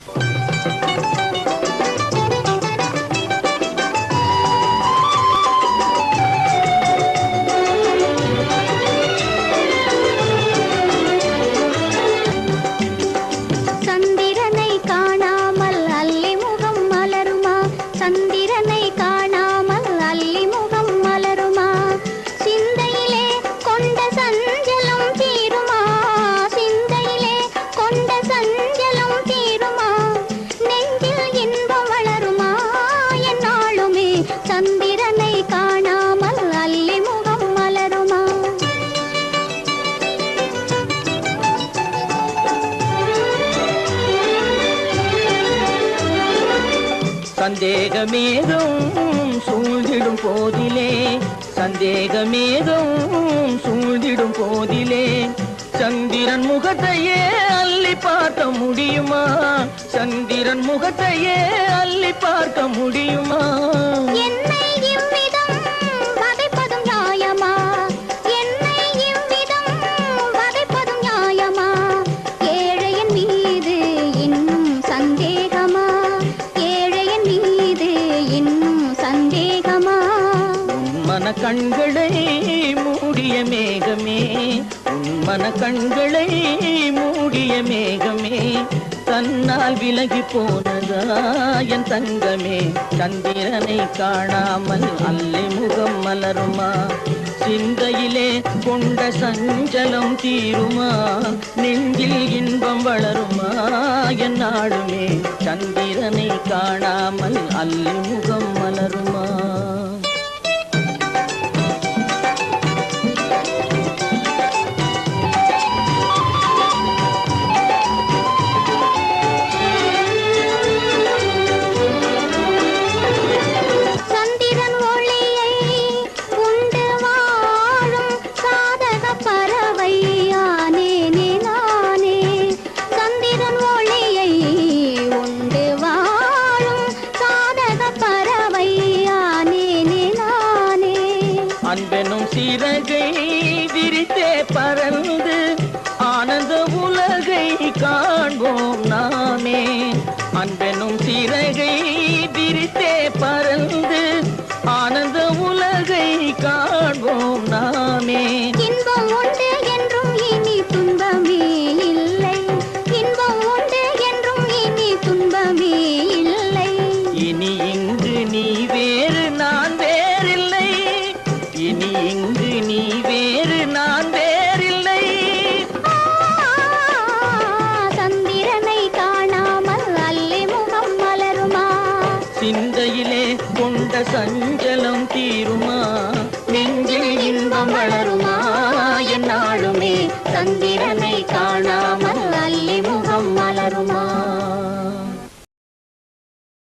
சந்திரனை சந்தேகமேகம் சூழ்ந்திடும் போதிலே. சந்தேகமேகம் சூழ்ந்திடும் போதிலே. சந்திரன் முகத்தையே அள்ளி பார்க்க முடியுமா? சந்திரன் முகத்தையே அள்ளி பார்க்க முடியுமா? மன கண்களை மூடிய மேகமே உன் மன கண்களை மூடிய மேகமே தன்னால் விலகி போனதா என் தங்கமே சந்திரனை காணாமல் அல்லி முகம் மலருமா? சிந்தையிலே கொண்ட சஞ்சலம் தீருமா? நெஞ்சில் இன்பம் வளருமா? என் நாடுமே சந்திரனை காணாமல் அல்லி முகம் மலருமா? அன்பெனும் சிறகை விரித்தே பறந்து ஆனந்த உலகை காண்போம் நாமே. அன்பெனும் சிறகை கொண்ட சஞ்சலம்